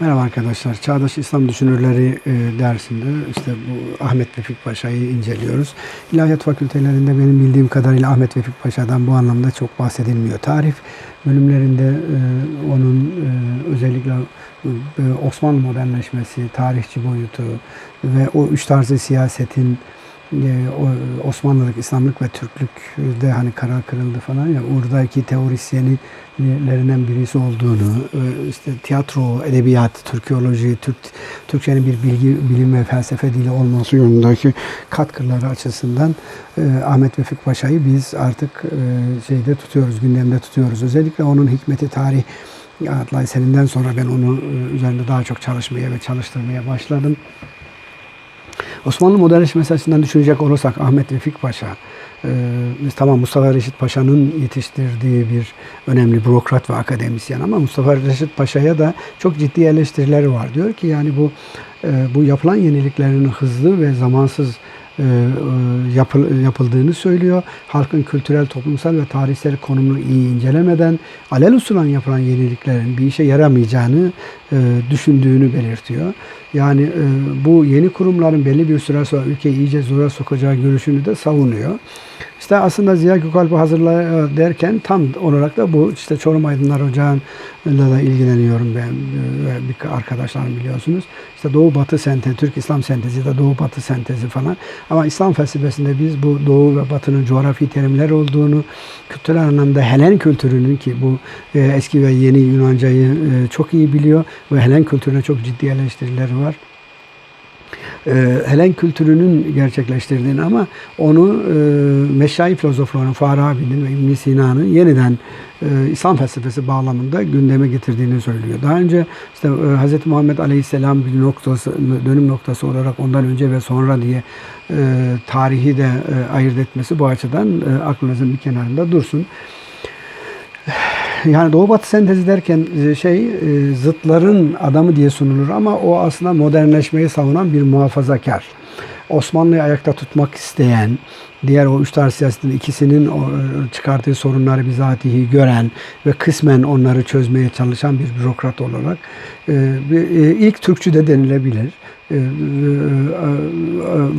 Merhaba arkadaşlar. Çağdaş İslam Düşünürleri e, dersinde işte bu Ahmet Vefik Paşa'yı inceliyoruz. İlahiyat fakültelerinde benim bildiğim kadarıyla Ahmet Vefik Paşa'dan bu anlamda çok bahsedilmiyor. Tarih bölümlerinde e, onun e, özellikle Osmanlı modernleşmesi, tarihçi boyutu ve o üç tarzı siyasetin Osmanlılık, İslamlık ve Türklük'de hani karar kırıldı falan ya oradaki teorisyenlerinden birisi olduğunu, e, işte tiyatro, edebiyat, Türkoloji, Türk Türkçenin bir bilgi, bilim ve felsefe dili olması yönündeki katkıları açısından e, Ahmet Vefik Paşa'yı biz artık e, şeyde tutuyoruz, gündemde tutuyoruz. Özellikle onun hikmeti tarih adlı eserinden sonra ben onu üzerinde daha çok çalışmaya ve çalıştırmaya başladım. Osmanlı modernleşmesi açısından düşünecek olursak Ahmet Vefik Paşa, e, tamam Mustafa Reşit Paşa'nın yetiştirdiği bir önemli bürokrat ve akademisyen ama Mustafa Reşit Paşa'ya da çok ciddi eleştirileri var. Diyor ki yani bu e, bu yapılan yeniliklerin hızlı ve zamansız yapıl, yapıldığını söylüyor. Halkın kültürel, toplumsal ve tarihsel konumunu iyi incelemeden alelüsülen yapılan yeniliklerin bir işe yaramayacağını e, düşündüğünü belirtiyor. Yani e, bu yeni kurumların belli bir süre sonra ülkeyi iyice zora sokacağı görüşünü de savunuyor. İşte aslında Ziya Gökalp'i hazırla derken tam olarak da bu işte Çorum Aydınlar Ocağı'yla da ilgileniyorum ben ve bir arkadaşlarım biliyorsunuz. İşte Doğu Batı sentezi, Türk İslam sentezi da Doğu Batı sentezi falan. Ama İslam felsefesinde biz bu Doğu ve Batı'nın coğrafi terimler olduğunu, kültürel anlamda Helen kültürünün ki bu e, eski ve yeni Yunancayı e, çok iyi biliyor ve Helen kültürüne çok ciddi eleştirileri var e, Helen kültürünün gerçekleştirdiğini ama onu e, meşayi filozofların Farabi'nin ve ibn Sina'nın yeniden e, İslam felsefesi bağlamında gündeme getirdiğini söylüyor. Daha önce işte e, Hz. Muhammed Aleyhisselam bir noktası, dönüm noktası olarak ondan önce ve sonra diye tarihi de ayırt etmesi bu açıdan aklınızın bir kenarında dursun yani Doğu Batı sentezi derken e, şey e, zıtların adamı diye sunulur ama o aslında modernleşmeyi savunan bir muhafazakar. Osmanlı'yı ayakta tutmak isteyen, diğer o üç tarz siyasetin ikisinin e, çıkarttığı sorunları bizatihi gören ve kısmen onları çözmeye çalışan bir bürokrat olarak ilk Türkçü de denilebilir.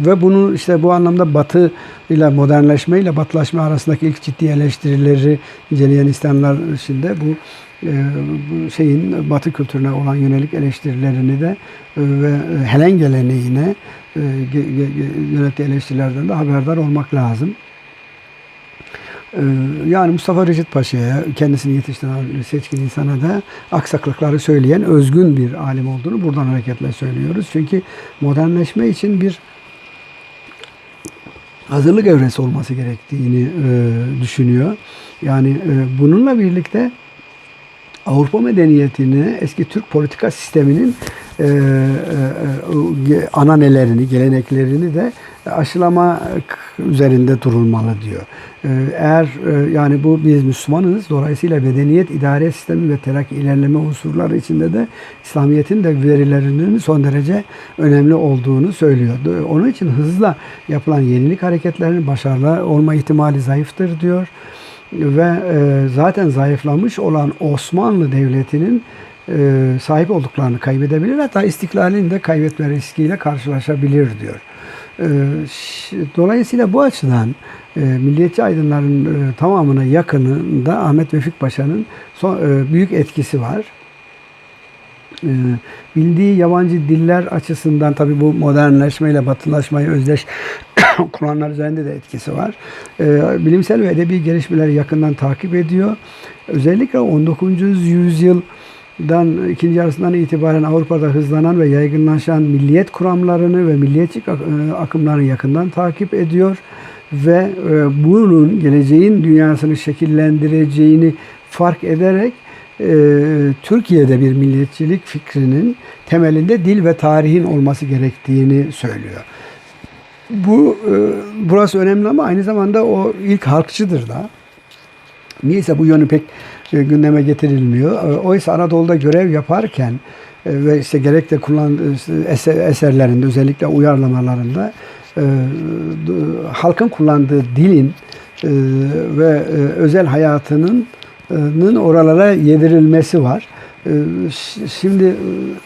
Ve bunu işte bu anlamda Batı ile modernleşme ile batılaşma arasındaki ilk ciddi eleştirileri inceleyen İslamlar içinde bu bu şeyin Batı kültürüne olan yönelik eleştirilerini de ve Helen geleneğine yönettiği eleştirilerden de haberdar olmak lazım. Yani Mustafa Reşit Paşa'ya kendisini yetiştiren seçkin insana da aksaklıkları söyleyen özgün bir alim olduğunu buradan hareketle söylüyoruz. Çünkü modernleşme için bir hazırlık evresi olması gerektiğini e, düşünüyor. Yani e, bununla birlikte Avrupa medeniyetini eski Türk politika sisteminin e, e, e, ananelerini, geleneklerini de aşılama üzerinde durulmalı diyor. E, eğer e, yani bu biz Müslümanız dolayısıyla medeniyet idare sistemi ve terakki ilerleme unsurları içinde de İslamiyet'in de verilerinin son derece önemli olduğunu söylüyor. Onun için hızla yapılan yenilik hareketlerinin başarılı olma ihtimali zayıftır diyor ve e, zaten zayıflamış olan Osmanlı Devleti'nin e, sahip olduklarını kaybedebilir. Hatta istiklalini de kaybetme riskiyle karşılaşabilir diyor. E, dolayısıyla bu açıdan e, milliyetçi aydınların e, tamamına yakınında Ahmet Vefik Paşa'nın son, e, büyük etkisi var. E, bildiği yabancı diller açısından tabi bu modernleşmeyle batılaşmayı özdeş Kur'anlar üzerinde de etkisi var. E, bilimsel ve edebi gelişmeleri yakından takip ediyor. Özellikle 19. yüzyıl dan ikinci yarısından itibaren Avrupa'da hızlanan ve yaygınlaşan milliyet kuramlarını ve milliyetçi akımlarını yakından takip ediyor ve e, bunun geleceğin dünyasını şekillendireceğini fark ederek e, Türkiye'de bir milliyetçilik fikrinin temelinde dil ve tarihin olması gerektiğini söylüyor. Bu e, burası önemli ama aynı zamanda o ilk halkçıdır da. Niyeyse bu yönü pek e, gündeme getirilmiyor. E, oysa Anadolu'da görev yaparken e, ve işte gerek de kullandığı eser, eserlerinde özellikle uyarlamalarında e, halkın kullandığı dilin e, ve e, özel hayatının oralara yedirilmesi var. E, ş- şimdi e,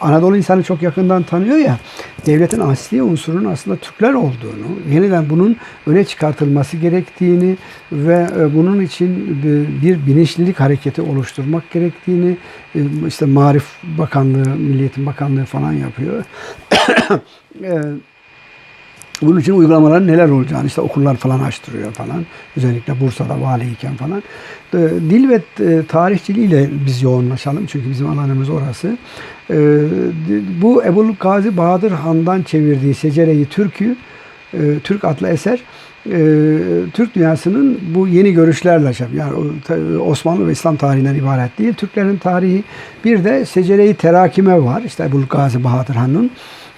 Anadolu insanı çok yakından tanıyor ya devletin asli unsurunun aslında Türkler olduğunu, yeniden bunun öne çıkartılması gerektiğini ve e, bunun için bir- bir bilinçlilik hareketi oluşturmak gerektiğini e, işte Marif Bakanlığı, Milliyetin Bakanlığı falan yapıyor. Bunun için uygulamaların neler olacağını işte okullar falan açtırıyor falan. Özellikle Bursa'da valiyken falan. E, Dil ve e, tarihçiliğiyle biz yoğunlaşalım çünkü bizim alanımız orası. E, di- Bu Ebul Gazi Bahadır Han'dan çevirdiği Secere-i Türk'ü e, Türk adlı eser e, Türk dünyasının bu yeni görüşlerle yani Osmanlı ve İslam tarihinden ibaret değil. Türklerin tarihi bir de Secere-i Terakime var. İşte Ebul Gazi Bahadır Han'ın.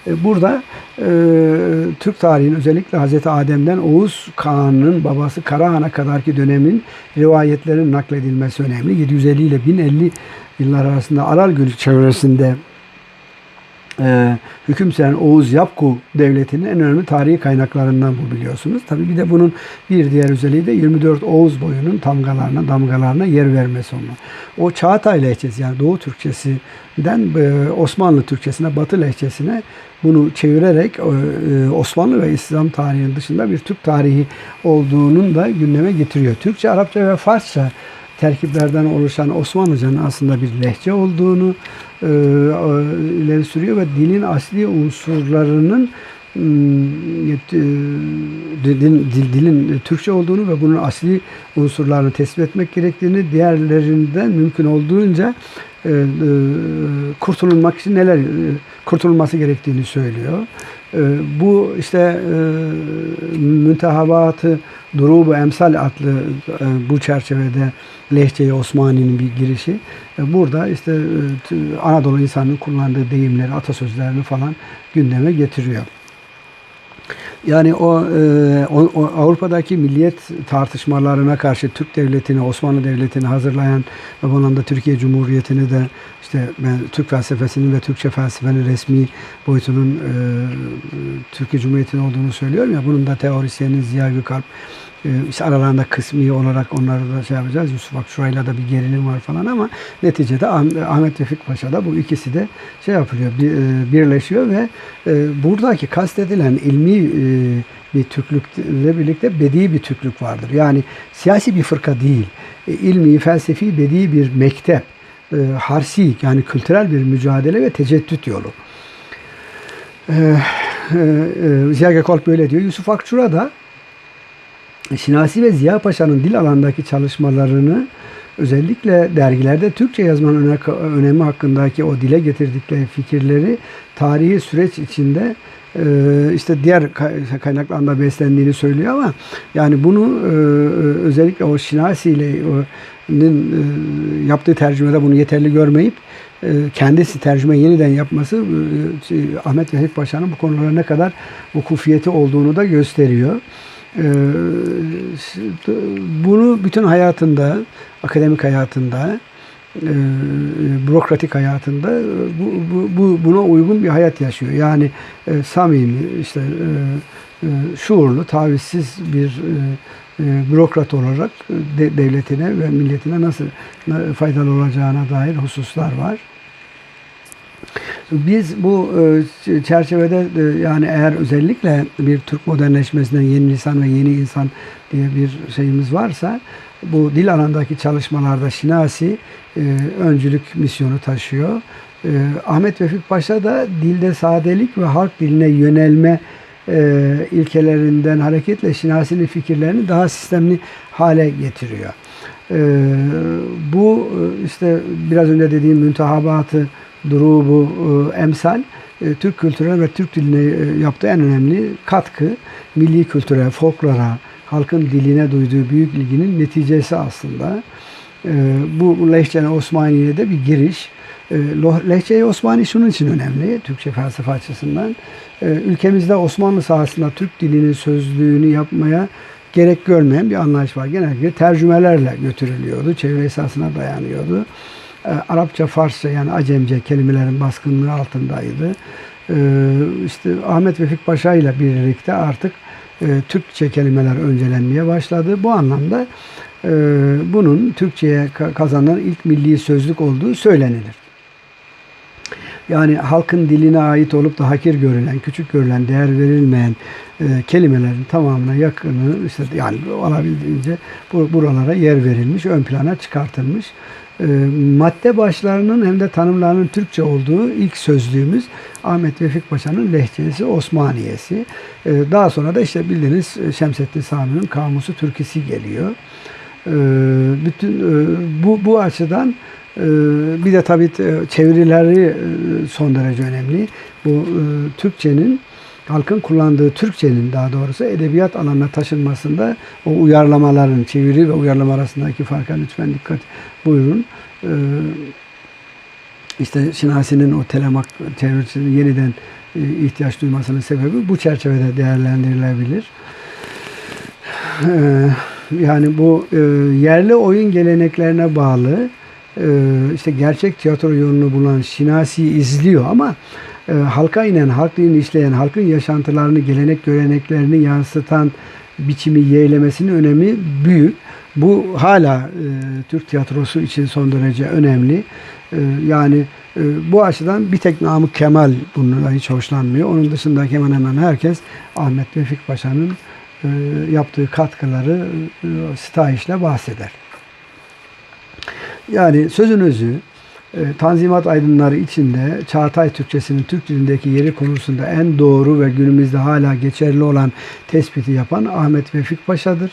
E, Burada e, Türk tarihinin özellikle Hazreti Adem'den Oğuz Kağan'ın babası Karahan'a kadarki dönemin rivayetlerin nakledilmesi önemli. 750 ile 1050 yıllar arasında Aralgül çevresinde e, hüküm süren Oğuz Yapku Devleti'nin en önemli tarihi kaynaklarından bu biliyorsunuz. Tabi bir de bunun bir diğer özelliği de 24 Oğuz boyunun tamgalarına, damgalarına yer vermesi onun. O Çağatay lehçesi yani Doğu Türkçesinden e, Osmanlı Türkçesine, Batı lehçesine bunu çevirerek e, Osmanlı ve İslam tarihinin dışında bir Türk tarihi olduğunun da gündeme getiriyor. Türkçe, Arapça ve Farsça terkiplerden oluşan Osmanlıcanın aslında bir lehçe olduğunu e, ileri sürüyor ve dilin asli unsurlarının e, dilin, dil- dilin Türkçe olduğunu ve bunun asli unsurlarını tespit etmek gerektiğini diğerlerinden mümkün olduğunca e, e, kurtulmak için neler kurtulması gerektiğini söylüyor. E, bu işte e, müntehabatı Durubu Emsal adlı e, bu çerçevede Lehçe-i Osmani'nin bir girişi. E, burada işte Anadolu insanının kullandığı deyimleri, atasözlerini falan gündeme getiriyor. Yani o, e, o, o Avrupa'daki milliyet tartışmalarına karşı Türk devletini, Osmanlı devletini hazırlayan ve bunun da Türkiye Cumhuriyeti'ni de işte ben Türk felsefesinin ve Türkçe felsefenin resmi boyutunun e, Türkiye Cumhuriyeti'nin olduğunu söylüyorum ya bunun da teorisyeni Ziya Gökalp e, işte aralarında kısmi olarak onları da şey yapacağız. Yusuf Akçuray'la da bir gerilim var falan ama neticede Ah- Ahmet Vefik Paşa'da bu ikisi de şey yapılıyor, e, birleşiyor ve e, buradaki kastedilen ilmi bir Türklükle birlikte bedi bir Türklük vardır. Yani siyasi bir fırka değil, e, ilmi, felsefi, bedi bir mektep, e, harsi yani kültürel bir mücadele ve teceddüt yolu. E, Ziya Gökalp böyle diyor. Yusuf Akçura da Şinasi ve Ziya Paşa'nın dil alandaki çalışmalarını özellikle dergilerde Türkçe yazmanın öne- önemi hakkındaki o dile getirdikleri fikirleri tarihi süreç içinde e, işte diğer kay- kaynaklarında beslendiğini söylüyor ama yani bunu e, özellikle o Şinasi ile e, yaptığı tercümede bunu yeterli görmeyip e, kendisi tercüme yeniden yapması e, şey, Ahmet Vehip Paşa'nın bu konulara ne kadar vukufiyeti olduğunu da gösteriyor. Ee, bunu bütün hayatında, akademik hayatında, e, bürokratik hayatında bu, bu, bu- buna uygun bir hayat yaşıyor. Yani e, samimi, işte e, şuurlu, tavizsiz bir bürokrat olarak de- devletine ve milletine nasıl na- faydalı olacağına dair hususlar var. Biz bu e, çerçevede e, yani eğer özellikle bir Türk modernleşmesinden yeni lisan ve yeni insan diye bir şeyimiz varsa bu dil alandaki çalışmalarda Şinasi e, öncülük misyonu taşıyor. Ahmet Vefik Paşa da dilde sadelik ve halk diline yönelme ilkelerinden hareketle Şinasi'nin fikirlerini daha sistemli hale getiriyor. Bu işte biraz önce dediğim müntehabatı durubu e, emsal e, Türk kültürüne ve Türk diline e, yaptığı en önemli katkı milli kültüre, folklora, halkın diline duyduğu büyük ilginin neticesi aslında. Bu Lehçe Osmaniye'ye de bir giriş. Lehçe-i Osmani şunun için önemli Türkçe felsefe açısından. Ülkemizde Osmanlı sahasında Türk dilinin sözlüğünü yapmaya gerek görmeyen bir anlayış var. Genellikle tercümelerle götürülüyordu. Çevre esasına dayanıyordu. E, Arapça, Farsça yani Acemce kelimelerin baskınlığı altındaydı. E, işte Ahmet Vefik Paşa ile birlikte artık e, Türkçe kelimeler öncelenmeye başladı. Bu anlamda e, bunun Türkçe'ye ka- kazanan ilk milli sözlük olduğu söylenilir. Yani halkın diline ait olup da hakir görülen, küçük görülen, değer verilmeyen e, kelimelerin tamamına yakını işte yani olabildiğince bu, buralara yer verilmiş, ön plana çıkartılmış. E, madde başlarının hem de tanımlarının Türkçe olduğu ilk sözlüğümüz Ahmet Vefik Paşa'nın lehçesi Osmaniyesi. E, daha sonra da işte bildiğiniz Şemsettin Sami'nin kamusu Türkisi geliyor. E, bütün e, bu bu açıdan e, bir de tabii e, çevirileri son derece önemli. Bu Türkçenin halkın kullandığı Türkçenin daha doğrusu edebiyat alanına taşınmasında o uyarlamaların çeviri ve uyarlama arasındaki farka lütfen dikkat buyurun. Ee, işte Şinasi'nin o telemak çevirisinin yeniden e, ihtiyaç duymasının sebebi bu çerçevede değerlendirilebilir. Ee, yani bu e, yerli oyun geleneklerine bağlı e, işte gerçek tiyatro yolunu bulan Şinasi izliyor ama e, halka inen, halk dilini işleyen, halkın yaşantılarını, gelenek göreneklerini yansıtan biçimi yeğlemesinin önemi büyük. Bu hala e, Türk tiyatrosu için son derece önemli. E, yani e, bu açıdan bir tek Namık Kemal bununla hiç hoşlanmıyor. Onun dışındaki hemen hemen herkes Ahmet Vefik Paşa'nın e, yaptığı katkıları e, sitayişle bahseder. Yani sözün özü Tanzimat aydınları içinde Çağatay Türkçesinin Türk dilindeki yeri konusunda en doğru ve günümüzde hala geçerli olan tespiti yapan Ahmet Vefik Paşa'dır.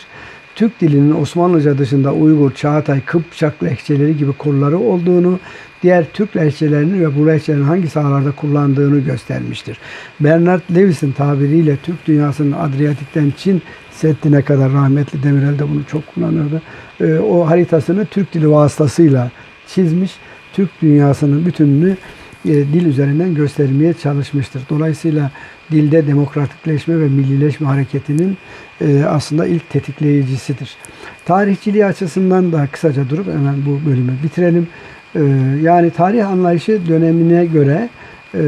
Türk dilinin Osmanlıca dışında Uygur, Çağatay, Kıpçak lehçeleri gibi kolları olduğunu, diğer Türk lehçelerinin ve bu lehçelerin hangi sahalarda kullandığını göstermiştir. Bernard Lewis'in tabiriyle Türk dünyasının Adriyatik'ten Çin Seddi'ne kadar rahmetli Demirel de bunu çok kullanırdı. E, o haritasını Türk dili vasıtasıyla çizmiş. Türk dünyasının bütününü e, dil üzerinden göstermeye çalışmıştır. Dolayısıyla dilde demokratikleşme ve millileşme hareketinin e, aslında ilk tetikleyicisidir. Tarihçiliği açısından da kısaca durup hemen bu bölümü bitirelim. E, yani tarih anlayışı dönemine göre e,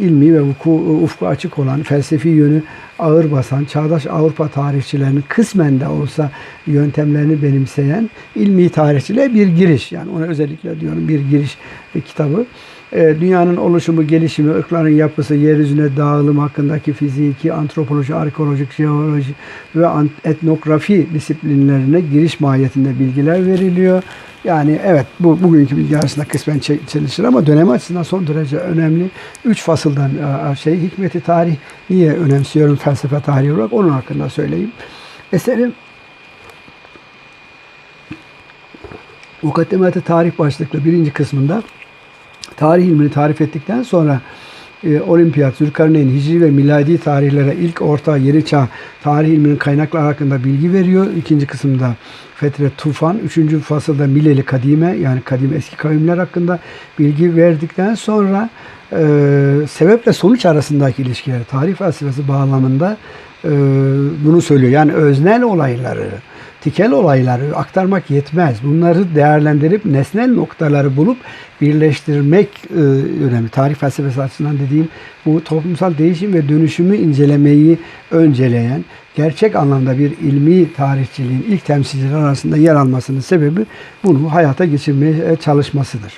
ilmi ve vuku, ufku açık olan, felsefi yönü ağır basan, çağdaş Avrupa tarihçilerinin kısmen de olsa yöntemlerini benimseyen ilmi tarihçiliğe bir giriş. Yani ona özellikle diyorum bir giriş kitabı. E, dünyanın oluşumu, gelişimi, ırkların yapısı, yeryüzüne dağılım hakkındaki fiziki, antropoloji, arkeolojik, jeoloji ve etnografi disiplinlerine giriş mahiyetinde bilgiler veriliyor. Yani evet bu bugünkü bilgi arasında kısmen çelişir ama dönem açısından son derece önemli. Üç fasıldan şey hikmeti tarih niye önemsiyorum felsefe tarihi olarak onun hakkında söyleyeyim. Eserim Mukaddemeti Tarih başlıklı birinci kısmında tarih ilmini tarif ettikten sonra e, Olimpiyat, Zülkarneyn, Hicri ve miladi tarihlere ilk orta yeni çağ tarih ilminin kaynakları hakkında bilgi veriyor. İkinci kısımda Fetret Tufan, üçüncü fasılda Mileli Kadime yani kadim eski kavimler hakkında bilgi verdikten sonra e, sebeple sonuç arasındaki ilişkiler tarih felsefesi bağlamında e, bunu söylüyor. Yani öznel olayları, tikel olayları aktarmak yetmez. Bunları değerlendirip nesnel noktaları bulup birleştirmek e, önemli. Tarih felsefesi açısından dediğim bu toplumsal değişim ve dönüşümü incelemeyi önceleyen gerçek anlamda bir ilmi tarihçiliğin ilk temsilciler arasında yer almasının sebebi bunu hayata geçirmeye çalışmasıdır.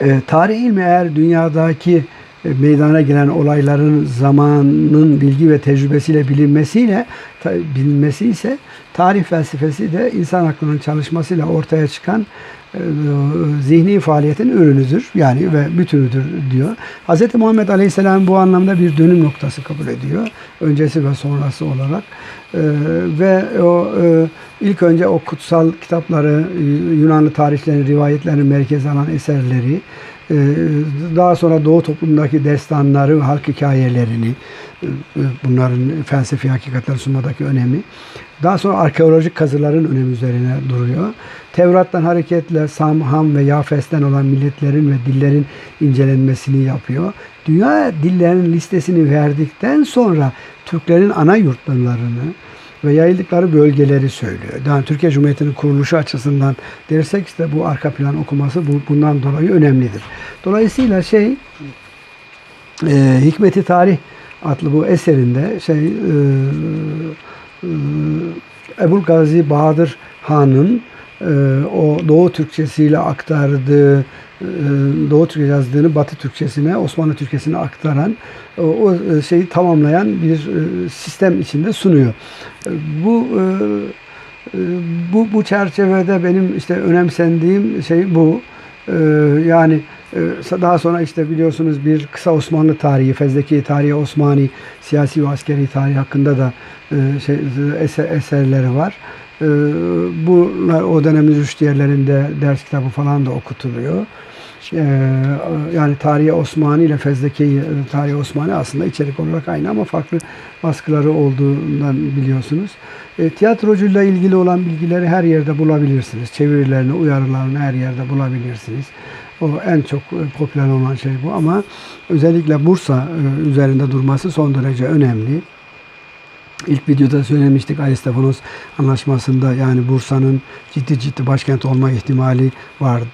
E, tarih ilmi eğer dünyadaki meydana gelen olayların zamanın bilgi ve tecrübesiyle bilinmesiyle bilinmesi ise tarih felsefesi de insan aklının çalışmasıyla ortaya çıkan e, zihni faaliyetin ürünüdür. Yani ve bütünüdür diyor. Hz. Muhammed Aleyhisselam bu anlamda bir dönüm noktası kabul ediyor. Öncesi ve sonrası olarak. E, ve o ilk önce o kutsal kitapları, Yunanlı tarihlerin, rivayetlerin merkez alan eserleri, daha sonra Doğu toplumundaki destanları, halk hikayelerini, e, bunların felsefi hakikatler sunmadaki önemi. Daha sonra arkeolojik kazıların önemi üzerine duruyor. Tevrat'tan hareketle Sam, Ham ve Yafes'ten olan milletlerin ve dillerin incelenmesini yapıyor. Dünya dillerinin listesini verdikten sonra Türklerin ana yurtlarını, ve yayıldıkları bölgeleri söylüyor. Yani Türkiye Cumhuriyeti'nin kuruluşu açısından dersek işte bu arka plan okuması bu, bundan dolayı önemlidir. Dolayısıyla şey e, Hikmeti Tarih adlı bu eserinde şey e, e, Ebul Gazi Bahadır Han'ın o Doğu Türkçesiyle aktardığı e, Doğu Türkçe yazdığını Batı Türkçesine, Osmanlı Türkçesine aktaran o, o şeyi tamamlayan bir e, sistem içinde sunuyor. E, Bu e, e, bu bu çerçevede benim işte önemsendiğim şey bu. E, Yani e, daha sonra işte biliyorsunuz bir kısa Osmanlı tarihi, Fezleki tarihi, Osmani siyasi ve askeri tarihi hakkında da e, şey, eser, eserleri var. E, Bunlar o dönemin rüştiyerlerinde ders kitabı falan da okutuluyor. Ee, yani Tarihi Osmani ile Fezleke e, Tarihi Osmani aslında içerik olarak aynı ama farklı baskıları olduğundan biliyorsunuz. E, tiyatrocuyla ilgili olan bilgileri her yerde bulabilirsiniz. Çevirilerini, uyarılarını her yerde bulabilirsiniz. O en çok e, popüler olan şey bu ama özellikle Bursa e, üzerinde durması son derece önemli. İlk videoda söylemiştik Aristofanos anlaşmasında yani Bursa'nın ciddi ciddi başkent olma ihtimali vardı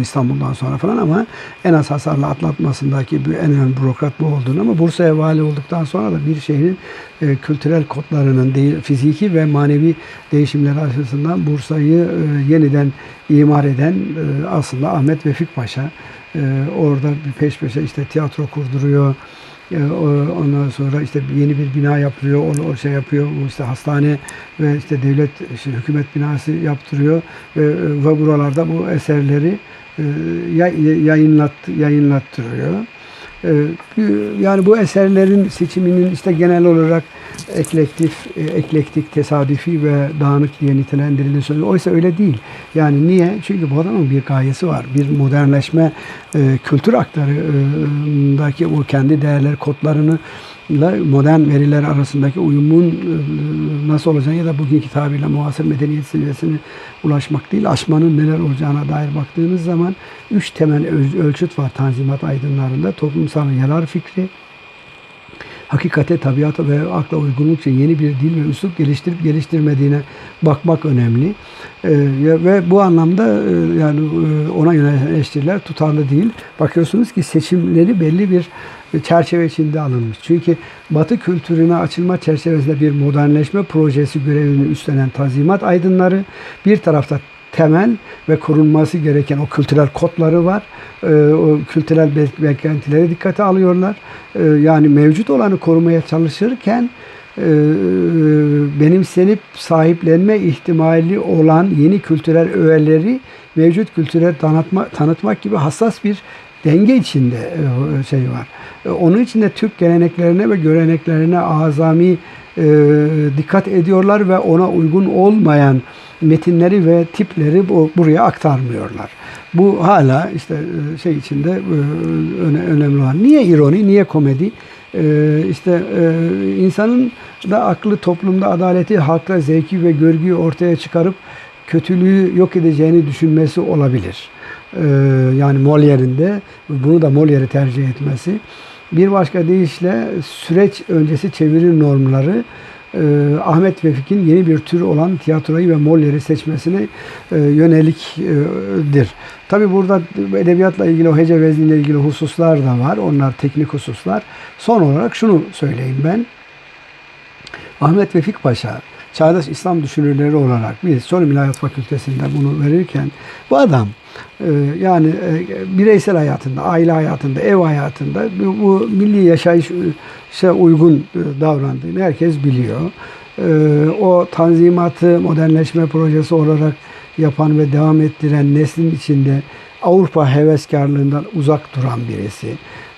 İstanbul'dan sonra falan ama en az hasarla atlatmasındaki en önemli bürokrat bu olduğunu ama Bursa'ya vali olduktan sonra da bir şehrin e, kültürel kodlarının fiziki ve manevi değişimleri açısından Bursa'yı e, yeniden imar eden e, aslında Ahmet Vefik Paşa. Orada bir peş peşe işte tiyatro kurduruyor. E, Ondan sonra işte yeni bir bina yapılıyor, onu o şey yapıyor, işte hastane ve işte devlet, işte hükümet binası yaptırıyor ve, ve buralarda bu eserleri e, yay- yayınlat, yayınlattırıyor. E, Yani bu eserlerin seçiminin işte genel olarak eklektif, e, eklektik, tesadüfi ve dağınık diye nitelendirildiğini söylüyor. Oysa öyle değil. Yani niye? Çünkü bu adamın bir gayesi var. Bir modernleşme, e, kültür aktarındaki o kendi değerler kodlarını modern veriler arasındaki uyumun e, nasıl olacağını ya da bugünkü tabirle muhasır medeniyet seviyesine ulaşmak değil, aşmanın neler olacağına dair baktığınız zaman üç temel öl- ölçüt var Tanzimat aydınlarında. Toplumsal yarar fikri, hakikate, tabiata ve akla uygunlukça yeni bir dil ve üslup geliştirip geliştirmediğine bakmak önemli. Ya- ve bu anlamda e, yani e, ona yönelen eleştiriler tutarlı değil. Bakıyorsunuz ki seçimleri belli bir çerçeve içinde alınmış. Çünkü Batı kültürüne açılma çerçevesinde bir modernleşme projesi görevini üstlenen tanzimat aydınları bir tarafta temel ve korunması gereken o kültürel kodları var. Ee, o kültürel bek- beklentileri dikkate alıyorlar. Ee, yani mevcut olanı korumaya çalışırken e, benimsenip sahiplenme ihtimali olan yeni kültürel öğeleri mevcut kültüre tanıtma, tanıtmak gibi hassas bir denge içinde e, şey var. E, Onun için de Türk geleneklerine ve göreneklerine azami e, dikkat ediyorlar ve ona uygun olmayan metinleri ve tipleri bu- buraya aktarmıyorlar. Bu hala işte e, şey içinde e, öne- önemli olan. Niye ironi, niye komedi? E, işte insanın da aklı toplumda adaleti, halkta zevki ve görgüyü ortaya çıkarıp kötülüğü yok edeceğini düşünmesi olabilir. Yani Molière'in de bunu da Molière'i tercih etmesi. Bir başka deyişle süreç öncesi çeviri normları e, Ahmet Vefik'in yeni bir tür olan tiyatroyu ve Molière'i seçmesine e, yöneliktir. Tabi burada edebiyatla ilgili o hece vezniyle ilgili hususlar da var. Onlar teknik hususlar. Son olarak şunu söyleyeyim ben. Ahmet Vefik Paşa çağdaş İslam düşünürleri olarak biz Çorum İlahiyat Fakültesi'nde bunu verirken bu adam e, yani e, bireysel hayatında, aile hayatında, ev hayatında bu, bu milli yaşayışa uygun e, davrandığını herkes biliyor. O tanzimatı modernleşme projesi olarak yapan ve devam ettiren neslin içinde Avrupa heveskarlığından uzak duran birisi.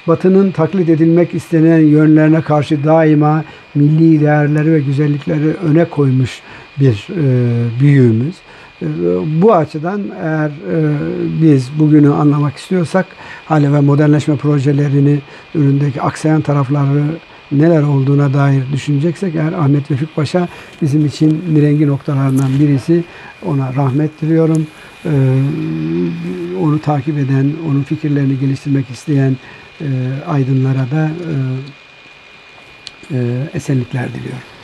Batı'nın taklit edilmek istenen yönlerine karşı daima milli değerleri ve güzellikleri öne koymuş bir e, büyüğümüz. E, bu açıdan eğer e, biz bugünü anlamak istiyorsak hale ve modernleşme projelerini üründeki aksayan tarafları neler olduğuna dair düşüneceksek eğer Ahmet Vefik Paşa bizim için mirengi noktalarından birisi. Ona rahmet diliyorum. Ee, onu takip eden, onun fikirlerini geliştirmek isteyen e, aydınlara da e, e, esenlikler diliyorum.